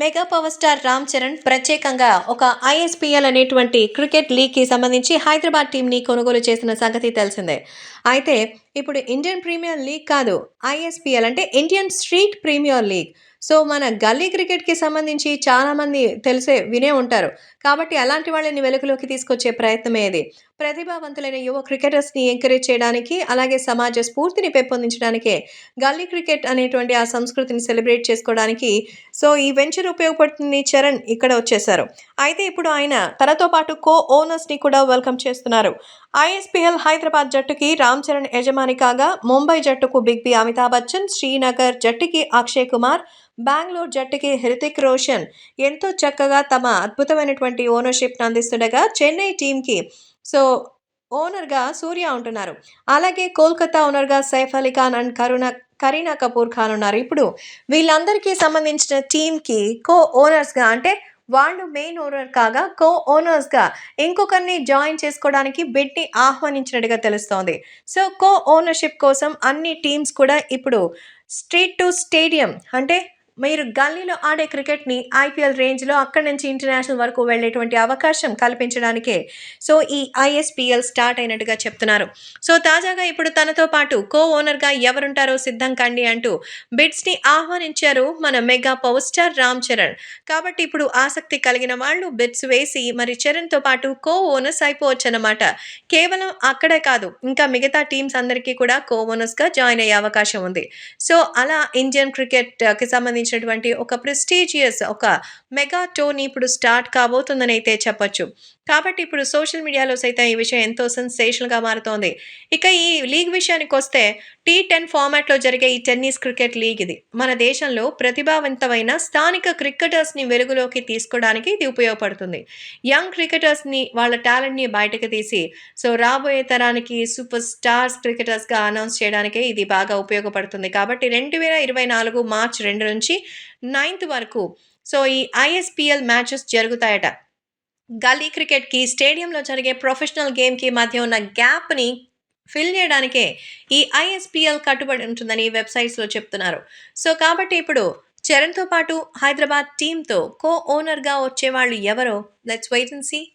Mega power star Ram Charan ప్రత్యేకంగా ఒక ఐఎస్పిఎల్ అనేటువంటి క్రికెట్ లీగ్కి సంబంధించి హైదరాబాద్ టీంని కొనుగోలు చేసిన సంగతి తెలిసిందే. అయితే ఇప్పుడు ఇండియన్ ప్రీమియర్ లీగ్ కాదు ఐఎస్పిఎల్ అంటే Indian street premier league. So మన గల్లీ క్రికెట్కి సంబంధించి చాలామంది తెలిసే వినే ఉంటారు. కాబట్టి అలాంటి వాళ్ళని వెలుగులోకి తీసుకొచ్చే ప్రయత్నమే ఇది ప్రతిభావంతులైన యువ క్రికెటర్స్ని ఎంకరేజ్ చేయడానికి అలాగే సమాజ స్ఫూర్తిని పెంపొందించడానికే గల్లీ క్రికెట్ అనేటువంటి ఆ సంస్కృతిని సెలబ్రేట్ చేసుకోవడానికి సో ఈ వెంచర్ ఉపయోగపడుతుంది చరణ్ ఇక్కడ వచ్చేసారు. అయితే ఇప్పుడు ఆయన తనతో పాటు కో ఓనర్స్ని కూడా వెల్కమ్ చేస్తున్నారు. ఐఎస్పిఎల్ హైదరాబాద్ జట్టుకి రామ్ చరణ్ యజమాని కాగా ముంబై జట్టుకు బిగ్ బి అమితాబ్ బచ్చన్ శ్రీనగర్ జట్టుకి అక్షయ్ కుమార్ బెంగళూరు జట్టుకి హృతిక్ రోషన్ ఎంతో చక్కగా తమ అద్భుతమైనటువంటి ఓనర్షిప్ను అందిస్తుండగా చెన్నై టీంకి సో ఓనర్గా సూర్య ఉంటున్నారు. అలాగే కోల్కతా ఓనర్గా సైఫ్ అలీ ఖాన్ అండ్ కరుణ కరీనా కపూర్ ఖాన్ ఉన్నారు. ఇప్పుడు వీళ్ళందరికీ సంబంధించిన టీంకి కో ఓనర్స్గా అంటే వాళ్ళు మెయిన్ ఓనర్ కాగా కో ఓనర్స్గా ఇంకొకరిని జాయిన్ చేసుకోవడానికి బిడ్ని ఆహ్వానించినట్టుగా తెలుస్తోంది. సో కో ఓనర్షిప్ కోసం అన్ని టీమ్స్ కూడా ఇప్పుడు స్ట్రీట్ టు స్టేడియం అంటే మీరు గల్లీలో ఆడే క్రికెట్ని ఐపీఎల్ రేంజ్లో అక్కడి నుంచి ఇంటర్నేషనల్ వరకు వెళ్ళేటువంటి అవకాశం కల్పించడానికే. సో ఈ ఐఎస్పిఎల్ స్టార్ట్ అయినట్టుగా చెప్తున్నారు. సో తాజాగా ఇప్పుడు తనతో పాటు కో ఓనర్గా ఎవరుంటారో సిద్ధం కండి అంటూ బిడ్స్ని ఆహ్వానించారు మన mega power star Ram Charan. కాబట్టి ఇప్పుడు ఆసక్తి కలిగిన వాళ్ళు బిడ్స్ వేసి మరి చరణ్తో పాటు కో ఓనర్స్ అయిపోవచ్చు అన్నమాట కేవలం అక్కడే కాదు ఇంకా మిగతా టీమ్స్ అందరికీ కూడా కో ఓనర్స్గా జాయిన్ అయ్యే అవకాశం ఉంది. సో అలా ఇండియన్ క్రికెట్కి సంబంధించినటువంటి ఒక ప్రెస్టీజియస్ ఒక మెగా టోన్ ఇప్పుడు స్టార్ట్ కాబోతుందని అయితే చెప్పొచ్చు. కాబట్టి ఇప్పుడు సోషల్ మీడియాలో సైతం ఈ విషయం ఎంతో సెన్సేషన్గా మారుతోంది. ఇక ఈ లీగ్ విషయానికి వస్తే టీ టెన్ ఫార్మాట్లో జరిగే ఈ టెన్నిస్ క్రికెట్ లీగ్ ఇది. మన దేశంలో ప్రతిభావంతమైన స్థానిక క్రికెటర్స్ని వెలుగులోకి తీసుకోవడానికి ఇది ఉపయోగపడుతుంది. యంగ్ క్రికెటర్స్ని వాళ్ళ టాలెంట్ని బయటకు తీసి సో రాబోయే తరానికి సూపర్ స్టార్స్ క్రికెటర్స్గా అనౌన్స్ చేయడానికే ఇది బాగా ఉపయోగపడుతుంది. కాబట్టి రెండు వేల ఇరవై నాలుగు మార్చ్ రెండు నుంచి నైన్త్ వరకు. సో ఈ ఐఎస్పిఎల్ మ్యాచెస్ జరుగుతాయట. గల్లీ క్రికెట్కి స్టేడియంలో జరిగే ప్రొఫెషనల్ గేమ్కి మధ్య ఉన్న గ్యాప్ని ఫిల్ చేయడానికే ఈ ఐఎస్పిఎల్ కట్టుబడి ఉంటుందని వెబ్సైట్స్లో చెప్తున్నారు. సో కాబట్టి ఇప్పుడు చరణ్తో పాటు హైదరాబాద్ టీంతో కో ఓనర్గా వచ్చే వాళ్ళు ఎవరో? Let's wait and see.